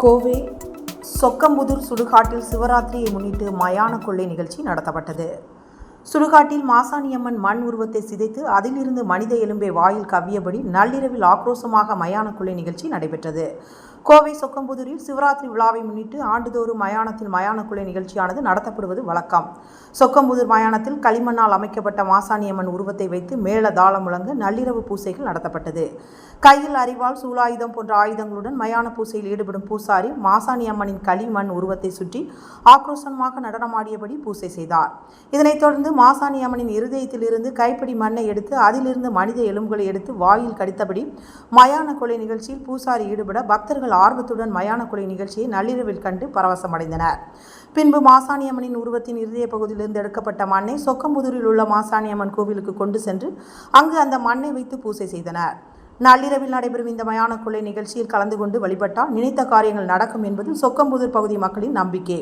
கோவை சொக்கம்புதூர் சுடுகாட்டில் சிவராத்திரியை முன்னிட்டு மயான கொள்ளை நிகழ்ச்சி நடத்தப்பட்டது. சுடுகாட்டில் மாசாணியம்மன் மண் உருவத்தை சிதைத்து அதிலிருந்து மனித எலும்பை வாயில் கவ்வியபடி நள்ளிரவில் ஆக்ரோஷமாக மயான கொள்ளை நிகழ்ச்சி நடைபெற்றது. கோவை சொக்கம்புதூரில் சிவராத்திரி விழாவை முன்னிட்டு ஆண்டுதோறும் மயானத்தில் மயானக்குழை நிகழ்ச்சியானது நடத்தப்படுவது வழக்கம். சொக்கம்புதூர் மயானத்தில் களிமண்ணால் அமைக்கப்பட்ட மாசாணியம்மன் உருவத்தை வைத்து மேள தாளம் முழங்க நள்ளிரவு பூசைகள் நடத்தப்பட்டது. கையில் அறிவால் சூலாயுதம் போன்ற ஆயுதங்களுடன் மயான பூசையில் ஈடுபடும் பூசாரி மாசாணி அம்மனின் களிமண் உருவத்தை சுற்றி ஆக்ரோஷமாக நடனமாடியபடி பூசை செய்தார். இதனைத் தொடர்ந்து மாசாணி அம்மனின் இருதயத்திலிருந்து கைப்பிடி மண்ணை எடுத்து அதிலிருந்து மனித எலும்புகளை எடுத்து வாயில் கடித்தபடி மயான கொலை நிகழ்ச்சியில் பூசாரி ஈடுபட பக்தர்கள் ஆர்வத்துடன் மயான கொலை நிகழ்ச்சியை நள்ளிரவில் கண்டு பரவசமடைந்தனர். பின்பு மாசாணியம்மனின் உருவத்தின் இருதய பகுதியிலிருந்து எடுக்கப்பட்ட மண்ணை சொக்கம்புதூரில் உள்ள மாசாணியம்மன் கோவிலுக்கு கொண்டு சென்று அங்கு அந்த மண்ணை வைத்து பூசை செய்தனர். நள்ளிரவில் நடைபெறும் இந்த மயான கொள்ளை நிகழ்ச்சியில் கலந்து கொண்டு வழிபட்டால் நினைத்த காரியங்கள் நடக்கும் என்பது சொக்கம்புதூர் பகுதி மக்களின் நம்பிக்கை.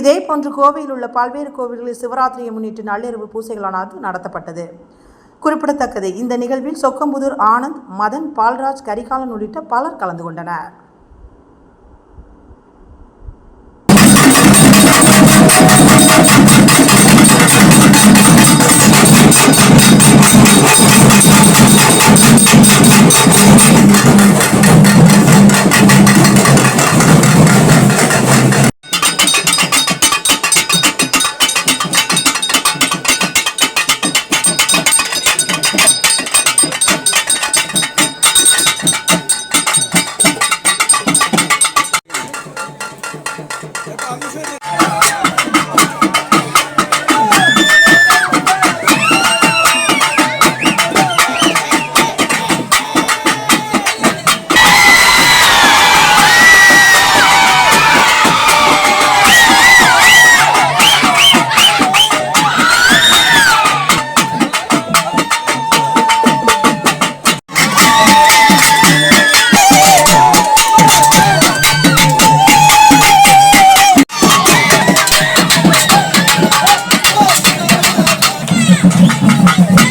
இதே போன்று கோவையில் உள்ள பல்வேறு கோவில்களில் சிவராத்திரியை முன்னிட்டு நள்ளிரவு பூசைகளானது நடத்தப்பட்டது. குறிப்பிடத்தக்கது இந்த நிகழ்வில் சொக்கம்புதூர் ஆனந்த் மதன் பால்ராஜ் கரிகாலன் உள்ளிட்ட பலர் கலந்து கொண்டனர். Gracias.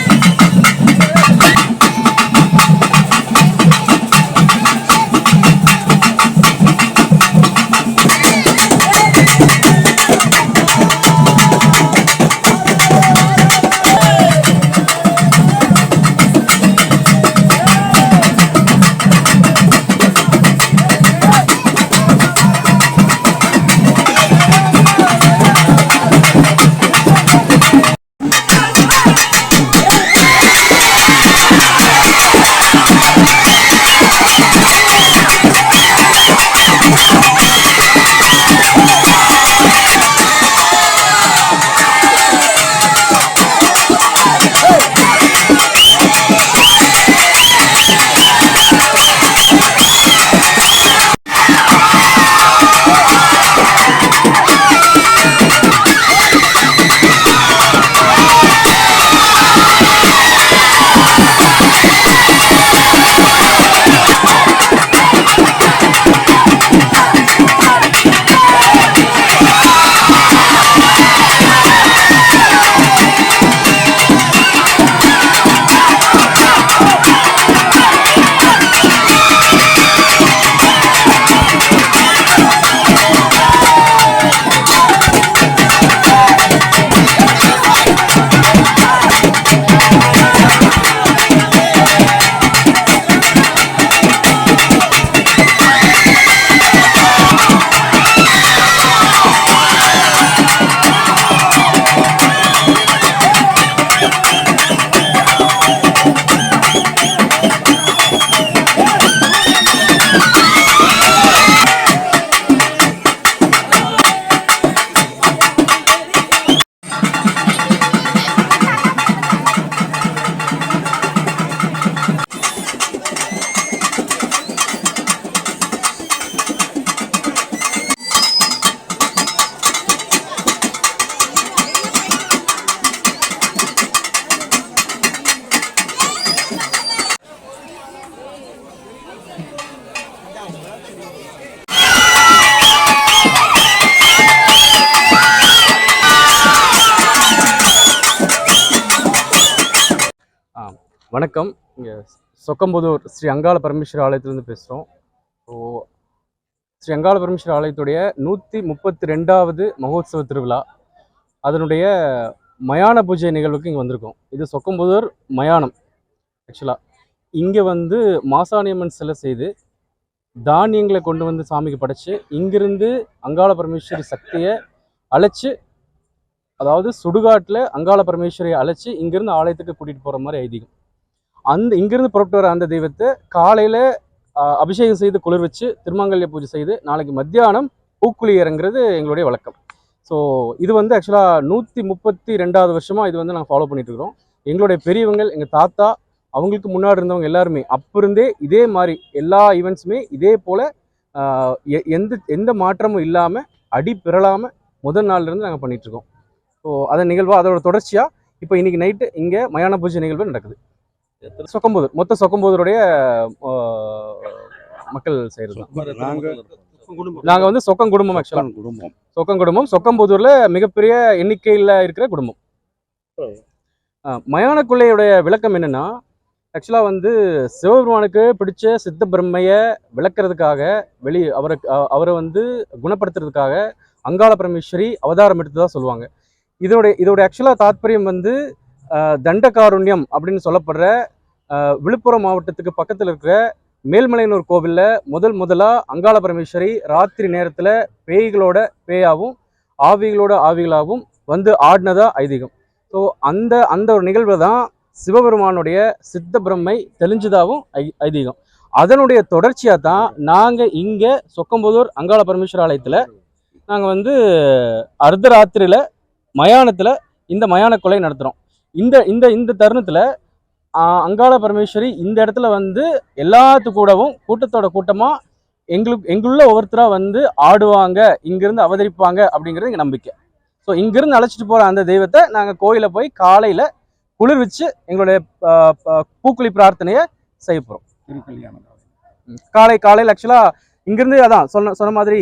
வணக்கம். இங்கே சொக்கம்புதூர் ஸ்ரீ அங்காள பரமேஸ்வர ஆலயத்திலேருந்து பேசுகிறோம் ஸோ ஸ்ரீ அங்காள பரமேஸ்வரர் ஆலயத்துடைய நூற்றி முப்பத்தி ரெண்டாவது மகோத்சவ திருவிழா. அதனுடைய மயான பூஜை நிகழ்வுக்கு இங்கே வந்திருக்கோம். இது சொக்கம்புதூர் மயானம் ஆக்சுவலாக இங்கே வந்து மாசாணியம்மன் சிலை செய்து தானியங்களை கொண்டு வந்து சாமிக்கு படைச்சு இங்கிருந்து அங்காள பரமேஸ்வரி சக்தியை அழைச்சி அதாவது சுடுகாட்டில் அங்காள பரமேஸ்வரியை அழைச்சி இங்கிருந்து ஆலயத்துக்கு கூட்டிகிட்டு போகிற மாதிரி ஐதீகம். அந்த இங்கிருந்து புறப்பட்டு வர அந்த தெய்வத்தை காலையில் அபிஷேகம் செய்து குளிர் வச்சு திருமங்கல்ய பூஜை செய்து நாளைக்கு மத்தியானம் பூக்குழி இறங்குறது எங்களுடைய வழக்கம். ஸோ இது வந்து ஆக்சுவலாக நூற்றி முப்பத்தி ரெண்டாவது வருஷமாக இது வந்து நாங்கள் ஃபாலோ பண்ணிட்டு இருக்கிறோம். எங்களுடைய பெரியவங்கள் எங்கள் தாத்தா அவங்களுக்கு முன்னாடி இருந்தவங்க எல்லாருமே அப்போ இருந்தே இதே மாதிரி எல்லா ஈவெண்ட்ஸுமே இதே போல் எந்த எந்த மாற்றமும் இல்லாமல் அடி பிறலாமல் முதல் நாள்லேருந்து நாங்கள் பண்ணிகிட்ருக்கோம் ஸோ அதன் நிகழ்வாக அதோட தொடர்ச்சியாக இப்போ இன்னைக்கு நைட்டு இங்கே மயான பூஜை நிகழ்வு நடக்குது. சொக்கம்போதூர் மொத்த சொக்கம்போதூருடைய மக்கள் செய்கிறது நாங்கள் வந்து சொக்கம் குடும்பம் ஆக்சுவலாக குடும்பம். சொக்கம் குடும்பம் சொக்கம்புதூர்ல மிகப்பெரிய எண்ணிக்கையில் இருக்கிற குடும்பம். மயான கொள்ளையுடைய விளக்கம் என்னன்னா ஆக்சுவலாக வந்து சிவபெருமானுக்கு பிடிச்ச சித்த பிரம்மையை விளக்குறதுக்காக வெளி அவரை அவரை வந்து குணப்படுத்துறதுக்காக அங்காள பரமேஸ்வரி அவதாரம் எடுத்ததா சொல்லுவாங்க. இதோடைய இதோட ஆக்சுவலாக தாத்பரியம் வந்து தண்டகாருண்யம் அப்படின்னு சொல்லப்படுற விழுப்புரம் மாவட்டத்துக்கு பக்கத்தில் இருக்கிற மேல்மலையனூர் கோவிலில் முதல் முதலாக அங்காள பரமேஸ்வரி ராத்திரி நேரத்தில் பேய்களோட பேயாவும் ஆவிகளோட ஆவிகளாகவும் வந்து ஆடினதா ஐதீகம். ஸோ அந்த அந்த ஒரு நிகழ்வு தான் சிவபெருமானுடைய சித்த பிரம்மை தெளிஞ்சதாகவும் ஐ ஐதீகம். அதனுடைய தொடர்ச்சியாக தான் நாங்கள் இங்கே சொக்கம்புதூர் அங்காள பரமேஸ்வர ஆலயத்தில் நாங்கள் வந்து அர்த்தராத்திரியில் மயானத்தில் இந்த மயான கொலை நடத்துகிறோம் இந்த இந்த இந்த தருணத்தில் அங்காள பரமேஸ்வரி இந்த இடத்துல வந்து எல்லாத்து கூடவும் கூட்டத்தோட கூட்டமாக எங்களுக்கு எங்குள்ள ஒவ்வொருத்தராக வந்து ஆடுவாங்க இங்கிருந்து அவதரிப்பாங்க அப்படிங்கிறது எங்கள் நம்பிக்கை. ஸோ இங்கிருந்து அழைச்சிட்டு போகிற அந்த தெய்வத்தை நாங்கள் கோயிலில் போய் காலையில் குளிர் வச்சு எங்களுடைய பூக்குழி பிரார்த்தனையை செய்ய போகிறோம் காலை காலையில் ஆக்சுவலாக இங்கிருந்து அதான் சொன்ன சொன்ன மாதிரி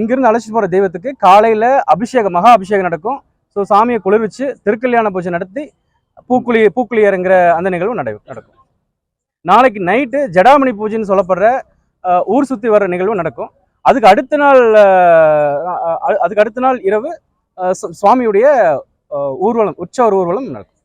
இங்கிருந்து அழைச்சிட்டு போகிற தெய்வத்துக்கு காலையில் அபிஷேகம் மகா அபிஷேகம் நடக்கும். ஸோ சாமியை குளிர் வச்சு திருக்கல்யாண பூஜை நடத்தி பூக்குழி பூக்குழி இறங்குற அந்த நிகழ்வு நட நடக்கும். நாளைக்கு நைட்டு ஜடாமணி பூஜைன்னு சொல்லப்படுற ஊர் சுற்றி வர்ற நிகழ்வு நடக்கும். அதுக்கு அடுத்த நாள் அதுக்கு அடுத்த நாள் இரவு சு- சுவாமியுடைய ஊர்வலம் உற்சவர் ஊர்வலம் நடக்கும்.